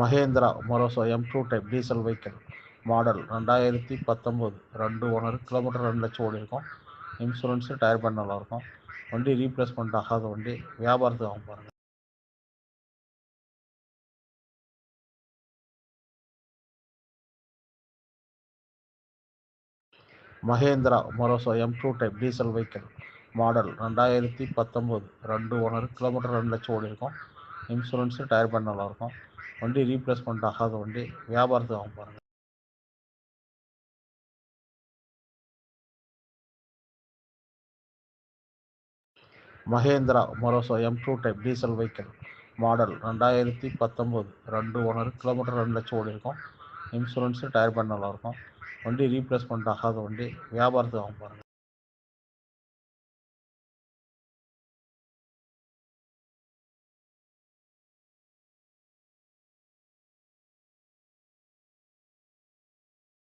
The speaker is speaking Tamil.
Mahindra Marazzo M two type diesel vehicle model ரெண்டாயிரத்தி பத்தொம்போது. ரெண்டு ஒன்று கிலோமீட்டர் ரெண்டு லட்சம் ஓடி இருக்கும் இன்சூரன்ஸு டயர் பேண்ட் நல்லாயிருக்கும் வண்டி ரீப்ளேஸ்மெண்ட் ஆகாத வண்டி. வியாபாரத்துக்கு வாங்க பாருங்கள் Mahindra Marazzo M two type diesel vehicle model ரெண்டாயிரத்தி பத்தொம்போது. ரெண்டு ஒன்று கிலோமீட்டர் ரெண்டு லட்சம் ஓடி இருக்கும் இன்சூரன்ஸு டயர் பேண்ட் நல்லாயிருக்கும் வண்டி ரீப்ளேஸ்மெண்ட் ஆகாத வண்டி வியாபாரத்துக்கு வாங்க பாருங்கள் Mahindra Marazzo M two type diesel vehicle model ரெண்டாயிரத்தி பத்தொம்போது. ரெண்டு ஓனர் கிலோமீட்டர் ரெண்டு லட்சம் ஓடி இருக்கும் இன்சூரன்ஸு டயர் பண்ணலாம் நல்லாயிருக்கும் வண்டி ரீப்ளேஸ்மெண்ட் ஆகாத வண்டி வியாபாரத்துக்கு வாங்க பாருங்கள்